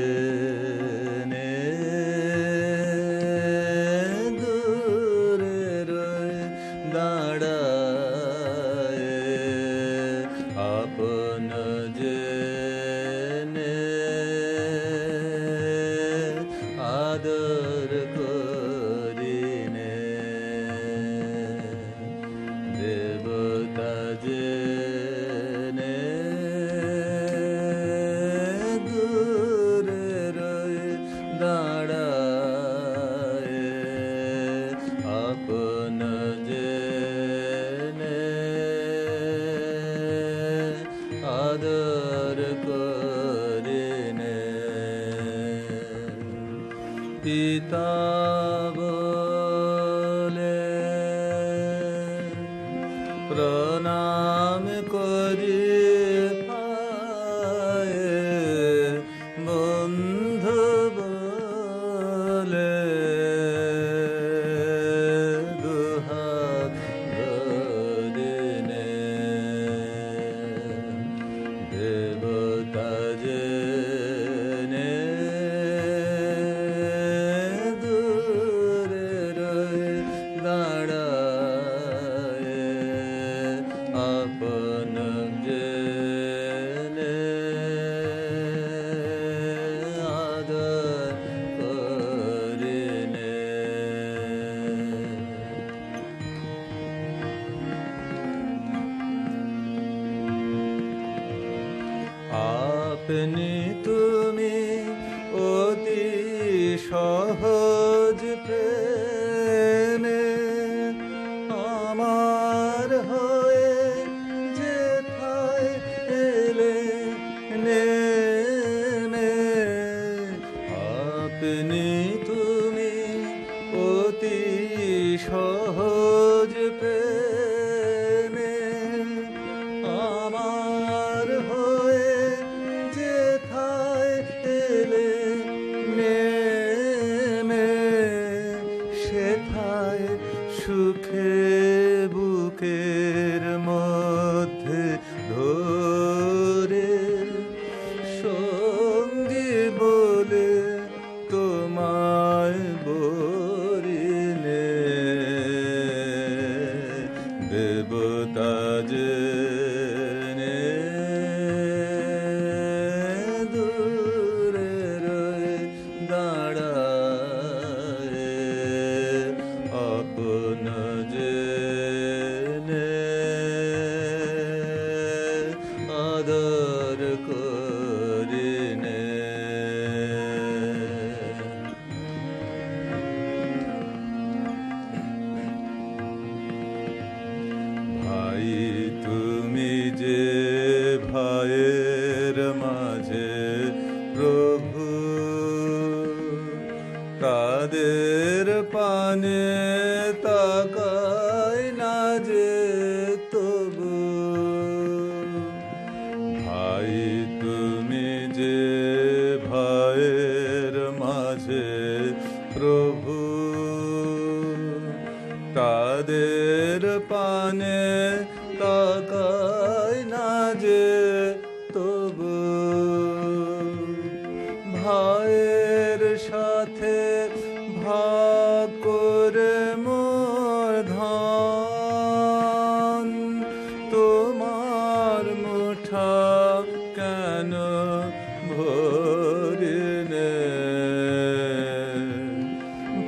Yeah. पिता আপনি তুমি অতি সহজ প্রেমে আমার হয়ে যেথায় এলে নেমে। আপনি তুমি অতি সহজ তাকায় না যে তবু। ভাই তুমি যে ভাইয়ের মাঝে প্রভু তাদের পানে মুঠা কেন ভরিনে।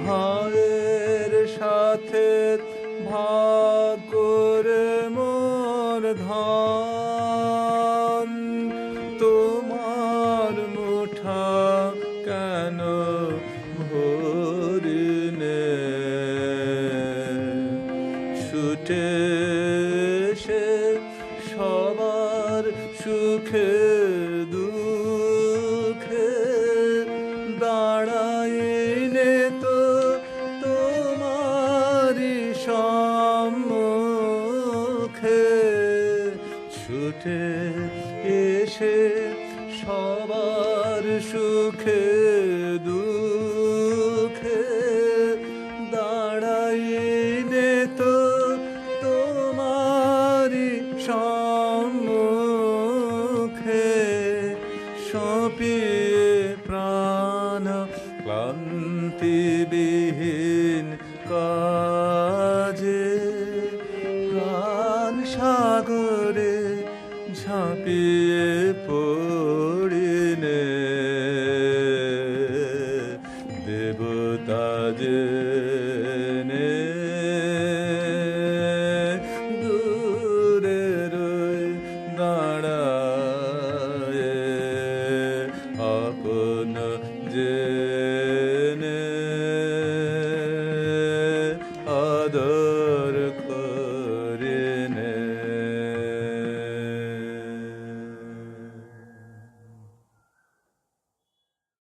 ভাইয়ের সাথে ভাগ করে মোর ধান। তোমার মুঠা কেন ভরিনে? ছুটে ছুটে এসে সবার সুখে দুঃখে দাঁড়াইনে তো তোমারি সম্মুখে সপিয়ে প্রাণ ক্লান্তিবিহীন কাজে।